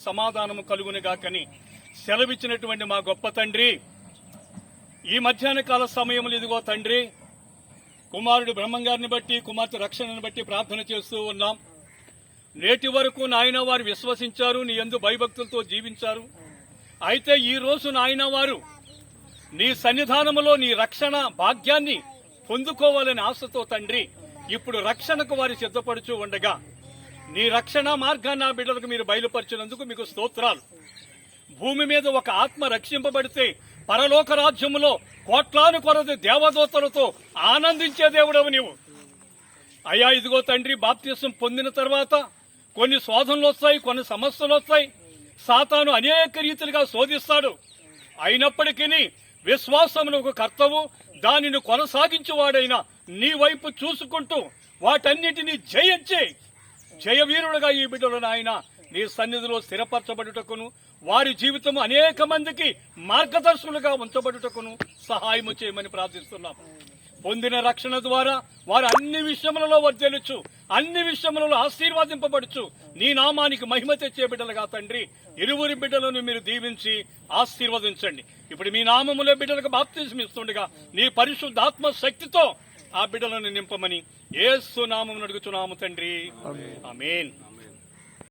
సమాధానము కలుగునిగాకని సెలవిచ్చినటువంటి మా గొప్ప తండ్రి. ఈ మధ్యాహ్న కాల సమయంలో ఇదిగో తండ్రి కుమారుడు బ్రహ్మంగారిని బట్టి కుమార్తె రక్షణను బట్టి ప్రార్థన చేస్తూ ఉన్నాం. నేటి వరకు నాయన వారు విశ్వసించారు నీ ఎందు భయభక్తులతో జీవించారు. అయితే ఈ రోజు నాయన వారు నీ సన్నిధానములో నీ రక్షణ భాగ్యాన్ని పొందుకోవాలనే ఆశతో తండ్రి ఇప్పుడు రక్షణకు వారి సిద్ధపడుచు ఉండగా నీ రక్షణ మార్గాన్ని ఆ బిడ్డలకు మీరు బయలుపరిచినందుకు మీకు స్తోత్రాలు. భూమి మీద ఒక ఆత్మ రక్షింపబడితే పరలోక రాజ్యములో కోట్లాను కొరది దేవదూతలతో ఆనందించే దేవుడవు నీవు. అయ్యా ఇదిగో తండ్రి బాప్త్యసం పొందిన తర్వాత కొన్ని శోధనలు వస్తాయి కొన్ని సమస్యలు వస్తాయి. సాతాను అనేక రీతిలుగా శోధిస్తాడు. అయినప్పటికీ విశ్వాసమునకు కర్తవు దానిని కొనసాగించేవాడైన నీ వైపు చూసుకుంటూ వాటన్నిటినీ జయించి జయవీరుడుగా ఈ బిడ్డలు నాయన నీ సన్నిధిలో స్థిరపరచబడుటకును వారి జీవితం అనేక మందికి మార్గదర్శకులుగా ఉంచబడుటకును సహాయము చేయమని ప్రార్థిస్తున్నాం. పొందిన రక్షణ ద్వారా వారు అన్ని విషయములలో వర్ధలుచు అన్ని విషయములలో ఆశీర్వాదింపబడుచు నీ నామానికి మహిమ తెచ్చే బిడ్డలుగా తండ్రి ఇరువురి బిడ్డలను మీరు దీవించి ఆశీర్వదించండి. ఇప్పుడు మీ నామములో బిడ్డలకు బాప్తిజం ఇస్తుండగా నీ పరిశుద్ధాత్మ శక్తితో ఆ బిడ్డలను నింపమని ఏసు నామం అడుగుచున్నాము తండ్రి. ఆమేన్.